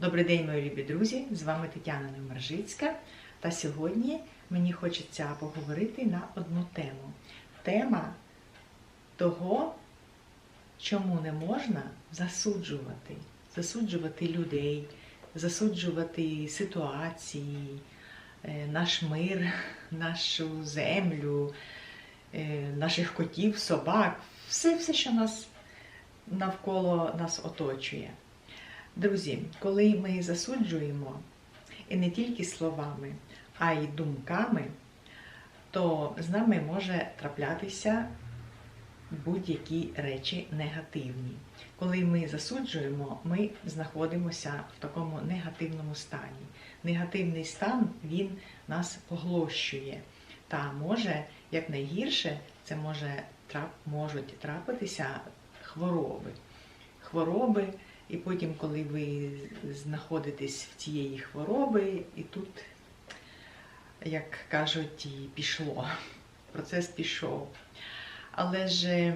Добрий день, мої любі друзі! З вами Тетяна Невмержицька. Та сьогодні мені хочеться поговорити на одну тему. Тема того, чому не можна засуджувати, засуджувати людей, засуджувати ситуації, е, наш мир, нашу землю, е, наших котів, собак, все, все, що нас навколо нас оточує. Друзі, коли ми засуджуємо і не тільки словами, а й думками, то з нами може траплятися будь-які речі негативні. Коли ми засуджуємо, ми знаходимося в такому негативному стані. Негативний стан він нас поглощує. Та може, як найгірше, це може трап, можуть трапитися хвороби. Хвороби. І потім, коли ви знаходитесь в цієї хвороби, і тут, як кажуть, і пішло. Процес пішов. Але ж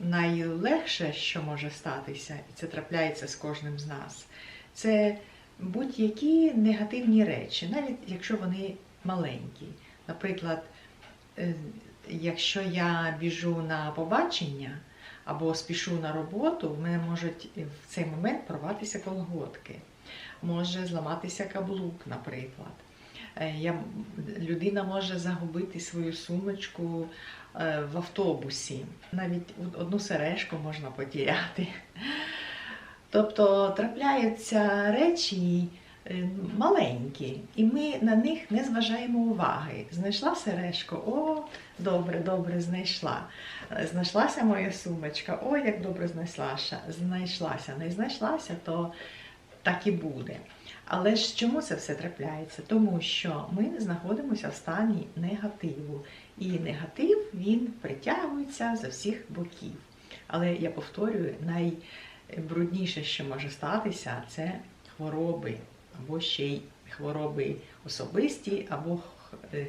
найлегше, що може статися, і це трапляється з кожним з нас, це будь-які негативні речі, навіть якщо вони маленькі. Наприклад, е, якщо я біжу на побачення, або спішу на роботу, в мене можуть в цей момент порватися колготки, може зламатися каблук, наприклад. Е, Я, людина може загубити свою сумочку е, в автобусі, навіть одну сережку можна потеряти. Тобто трапляються речі маленькі, і ми на них не зважаємо уваги. Знайшла сережку, о, добре, добре, знайшла. Знайшлася моя сумочка, о, як добре знайшлася. Знайшлася. Не знайшлася, то так і буде. Але ж чому це все трапляється? Тому що ми знаходимося в стані негативу. І негатив він притягується за всіх боків. Але я повторюю, найбрудніше, що може статися, це хвороби, або ще й хвороби особисті, або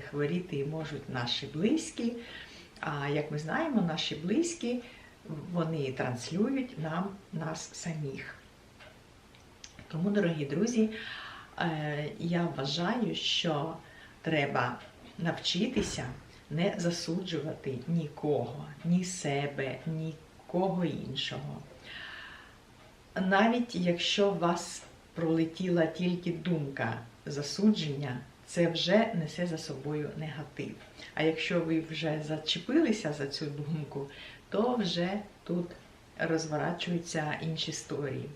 хворіти можуть наші близькі. А як ми знаємо, наші близькі вони транслюють нам нас самих. Тому, дорогі друзі, я вважаю, що треба навчитися не засуджувати нікого, ні себе, нікого іншого. Навіть якщо вас пролетіла тільки думка засудження, це вже несе за собою негатив. А якщо ви вже зачепилися за цю думку, то вже тут розворачуються інші історії.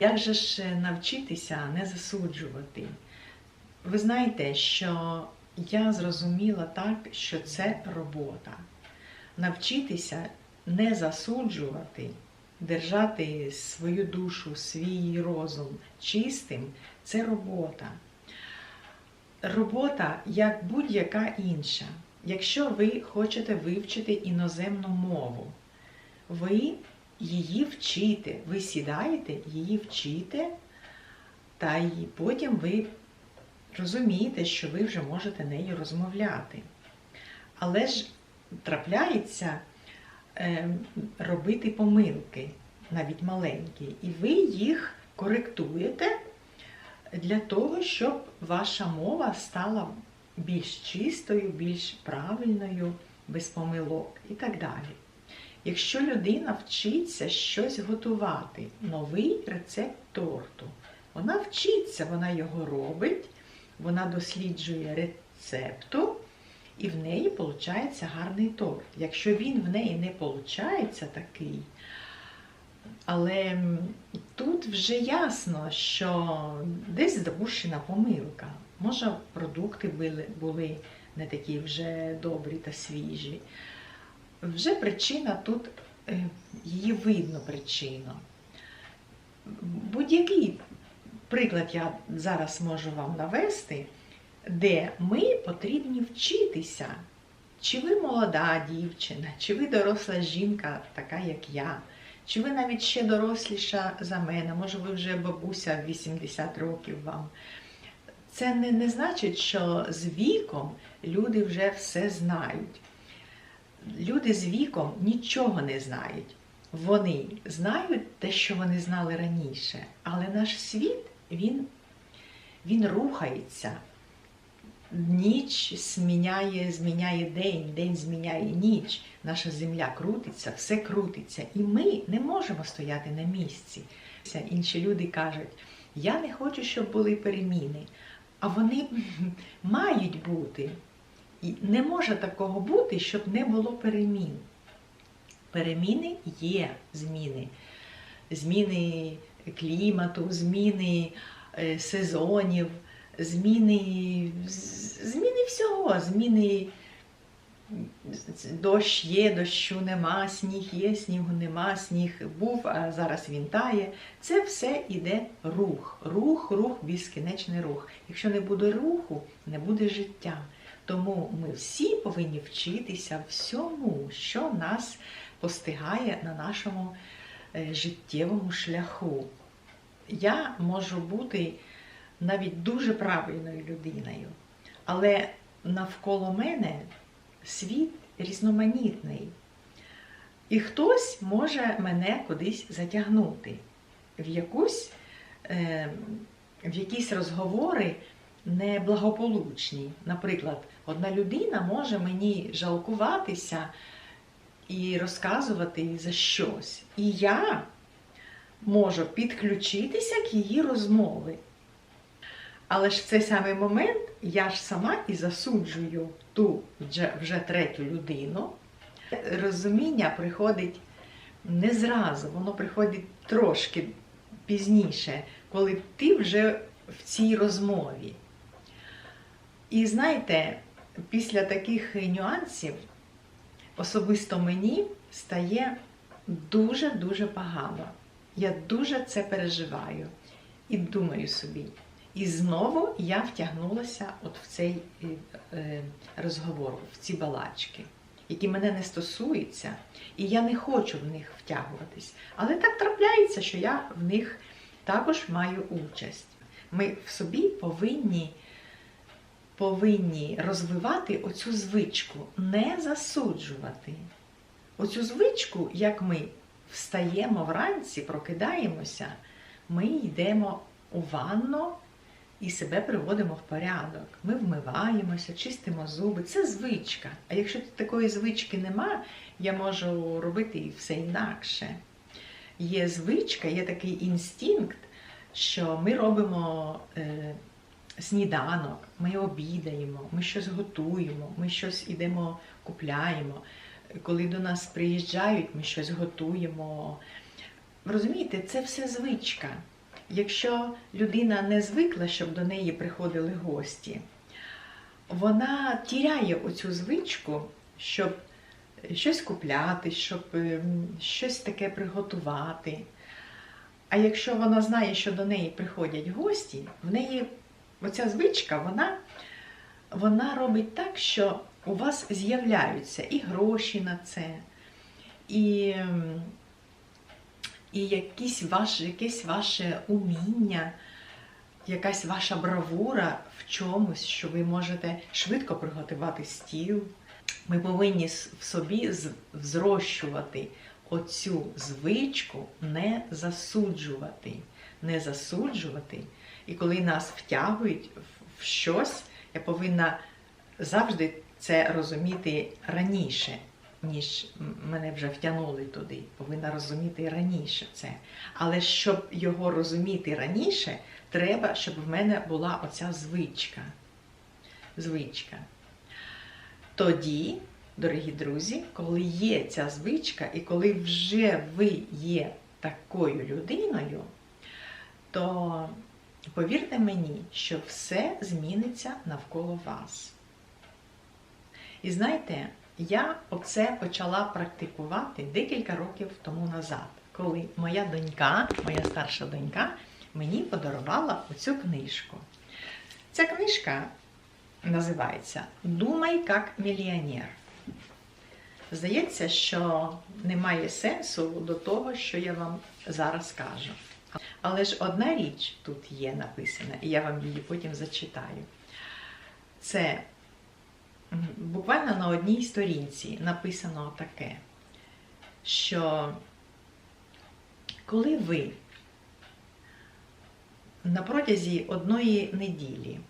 Як же ж навчитися не засуджувати? Ви знаєте, що я зрозуміла так, що це робота. Навчитися не засуджувати, держати свою душу, свій розум чистим це робота. Робота як будь-яка інша. Якщо ви хочете вивчити іноземну мову, ви її вчите, ви сідаєте, її вчите, та й потім ви розумієте, що ви вже можете нею розмовляти. Але ж трапляється робити помилки, навіть маленькі, і ви їх коректуєте для того, щоб ваша мова стала більш чистою, більш правильною, без помилок і так далі. Якщо людина вчиться щось готувати, новий рецепт торту, вона вчиться, вона його робить, вона досліджує рецепту, і в неї виходить гарний торт. Якщо він в неї не виходить такий, але тут вже ясно, що десь допущена помилка. Може, продукти були, були не такі вже добрі та свіжі. Вже причина тут, її видно причину. Будь-який приклад я зараз можу вам навести, де ми потрібні вчитися. Чи ви молода дівчина, чи ви доросла жінка, така як я, чи ви навіть ще доросліша за мене, може ви вже бабуся 80 років вам. Це не, не значить, що з віком люди вже все знають. Люди з віком нічого не знають. вони знають те, що вони знали раніше, але наш світ, він, він рухається. Ніч зміняє, зміняє день, день зміняє ніч. Наша земля крутиться, все крутиться. І ми не можемо стояти на місці. Інші люди кажуть, я не хочу, щоб були переміни. А вони мають бути. І не може такого бути, щоб не було перемін. Переміни є зміни. Зміни клімату, зміни е, сезонів, зміни, зміни всього, зміни дощ є, дощу нема, сніг є, снігу нема, сніг був, а зараз він тає. Це все іде рух. Рух, рух, безкінечний рух. Якщо не буде руху, не буде життя. Тому ми всі повинні вчитися всьому, що нас постигає на нашому е, життєвому шляху. Я можу бути навіть дуже правильною людиною, але навколо мене світ різноманітний. І хтось може мене кудись затягнути в якусь, е, в якісь розговори неблагополучні. Наприклад, одна людина може мені жалкуватися і розказувати за щось. І я можу підключитися к її розмови. Але ж в цей самий момент я ж сама і засуджую ту вже, вже третю людину. Розуміння приходить не зразу, воно приходить трошки пізніше, коли ти вже в цій розмові. І знаєте, після таких нюансів особисто мені стає дуже-дуже погано. Я дуже це переживаю і думаю собі. І знову я втягнулася от в цей е, е, розговор, в ці балачки, які мене не стосуються, і я не хочу в них втягуватись. Але так трапляється, що я в них також маю участь. Ми в собі повинні повинні розвивати оцю звичку, не засуджувати. Оцю звичку, як ми встаємо вранці, прокидаємося, ми йдемо у ванну і себе приводимо в порядок. Ми вмиваємося, чистимо зуби. Це звичка. А якщо такої звички нема, я можу робити і все інакше. Є звичка, є такий інстинкт, що ми робимо е, сніданок, ми обідаємо, ми щось готуємо, ми щось ідемо, купляємо. Коли до нас приїжджають, ми щось готуємо. Розумієте, це все звичка. Якщо людина не звикла, щоб до неї приходили гості, вона тіряє оцю звичку, щоб щось купляти, щоб ем, щось таке приготувати. А якщо вона знає, що до неї приходять гості, в неї оця звичка, вона, вона робить так, що у вас з'являються і гроші на це, і і якісь ваш, якесь ваше уміння, якась ваша бравура в чомусь, що ви можете швидко приготувати стіл. Ми повинні в собі зрощувати оцю звичку, не засуджувати. Не засуджувати. І коли нас втягують в щось, я повинна завжди це розуміти раніше ніж мене вже втягнули туди. Повинна розуміти раніше це. Але щоб його розуміти раніше, треба, щоб в мене була оця звичка. Звичка. Тоді, дорогі друзі, коли є ця звичка, і коли вже ви є такою людиною, то повірте мені, що все зміниться навколо вас. І знаєте, я оце почала практикувати декілька років тому назад, коли моя донька, моя старша донька, мені подарувала оцю книжку. Ця книжка називається Думай як мільйонер. Здається, що немає сенсу до того, що я вам зараз кажу. Але ж одна річ тут є написана, і я вам її потім зачитаю. Це буквально на одній сторінці написано таке, що Коли ви на протязі одної неділі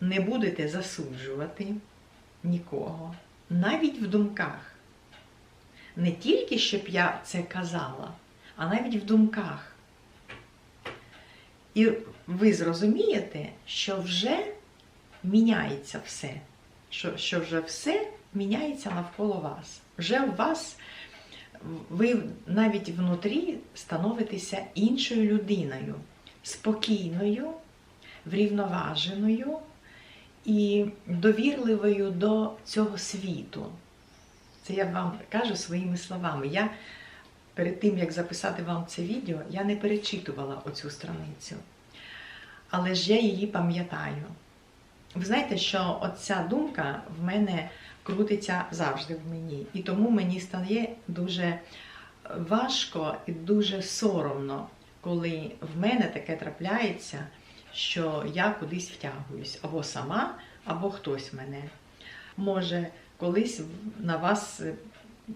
не будете засуджувати нікого, навіть в думках, не тільки щоб я це казала, а навіть в думках. І ви зрозумієте, що вже міняється все, що, що вже все міняється навколо вас. Вже у вас ви навіть внутрі становитеся іншою людиною, спокійною, врівноваженою і довірливою до цього світу. Це я вам кажу своїми словами. Я перед тим, як записати вам це відео, я не перечитувала оцю страницю. Але ж я її пам'ятаю. Ви знаєте, що оця думка в мене крутиться завжди в мені. І тому мені стає дуже важко і дуже соромно, коли в мене таке трапляється, що я кудись втягуюсь або сама, або хтось мене. Може, колись на вас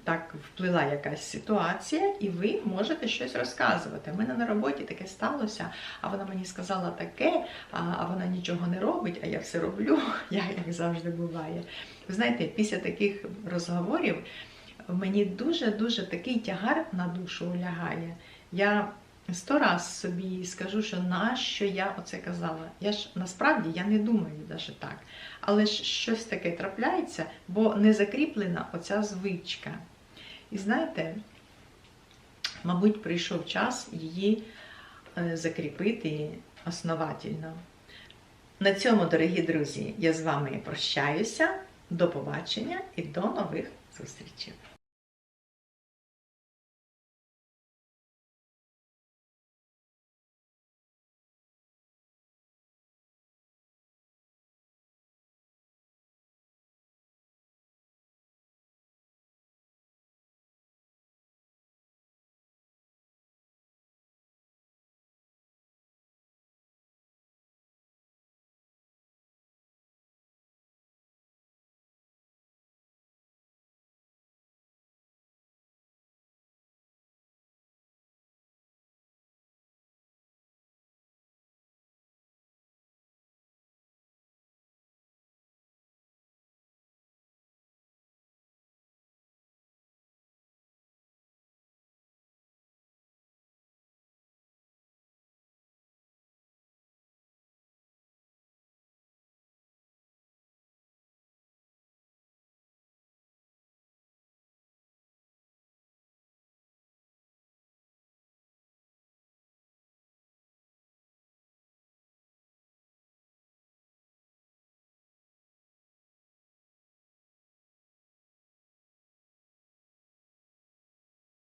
так вплила якась ситуація, і ви можете щось розказувати. У мене на роботі таке сталося, а вона мені сказала таке, а вона нічого не робить, а я все роблю, як завжди буває. Ви знаєте, після таких розговорів мені дуже-дуже такий тягар на душу лягає. Я сто раз собі скажу, що нащо я оце казала. Я ж насправді я не думаю навіть так. Але ж щось таке трапляється, бо не закріплена оця звичка. І знаєте, мабуть, прийшов час її е, закріпити основательно. На цьому, дорогі друзі, я з вами прощаюся. До побачення і до нових зустрічей!